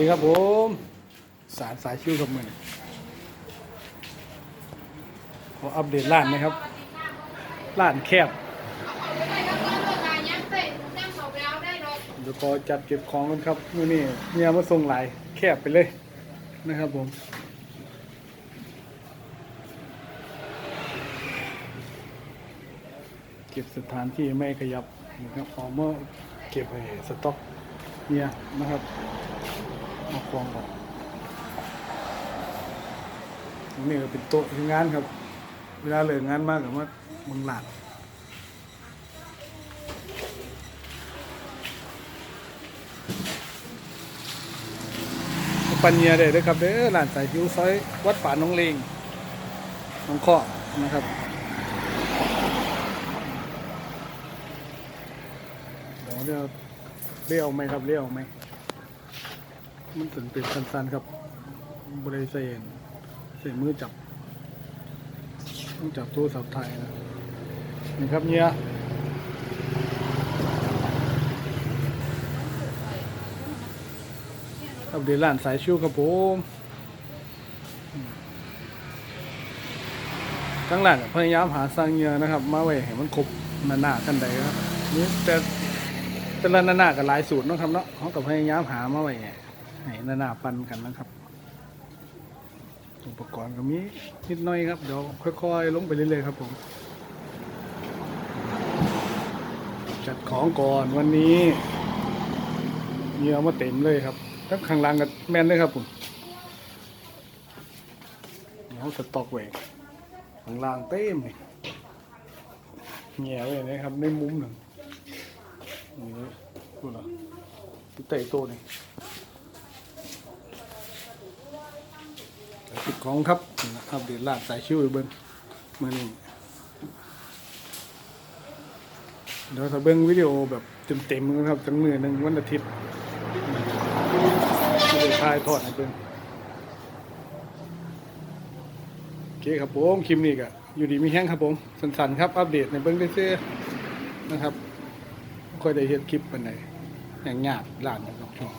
สดีครับผม สารสายชิวกับมือขออัปเดตร้านนะครับร้านแคบเดี๋ยวพอจัดเก็บของกันครับมื่นี้เนี่ยมาส่งหลายแคบไปเลยนะครับผมเก็บสถานที่ไม่ขยับนะครับเอเมื่อเก็บไอ้สต็อกเนี่ยนะครับ มาควงก่อนตรงนี้ก็เป็นโต๊ะทำงานครับ เวลาเลิกงานมากกับว่ามึงหลาดปัญญาได้เลยครับเด้อร้านสายผิวซอยวัดป่าน้องเลงน้องข้อนะครับเดี๋ยวเรียวเลี้ยวไหมครับเลี้ยวไหม มันถึงเป็นสั้นๆครับบริเซนเสียมือจับมืองจับตัวสับไทยนะนี่ครับเนี่ยอัปเดตร้านสายชิวครับผมทั้งร้านก็พยายามหาสร้างเหยื่อนะครับ มาไว้ให้มันครบหน้ากันได้ครับนี่แต่แต่ละนานากับหลายสูตรเนาะครับเนาะเขากับพยายามหามาไว้ไง ให้นานาปันกันนะครับ อุปกรณ์ก็มีนิดหน่อยครับ เดี๋ยวค่อยๆ ลงไปเรื่อยๆครับผม จัดของก่อนวันนี้เนื้อมาเต็มเลยครับทั้งข้างล่างกับแม่นเลยครับผมเดี๋ยวสต็อกไว้ข้างล่างเต็มเลยเงี้ยเลยนะครับในมุมหนึ่งนี่ดูนะเตะโตนี่ ของครับอัปเดตลาดสายชิวอีกเบิ้งมานี่เดี๋ยวถ้าเบิ้งวิดีโอแบบเต็มๆนะครับจังมือหนึ่งวันอาทิตย์ไม่ได้ถ่ายทอดให้เบิ้งโอเคครับผมคลิปนี้ก็อยู่ดีมีแห้งครับผมสั้นๆครับอัปเดตในเบิ้งได้เสื้อนะครับค่อยได้เห็นคลิปปันไหนอย่างยากร้านนะครับช่วง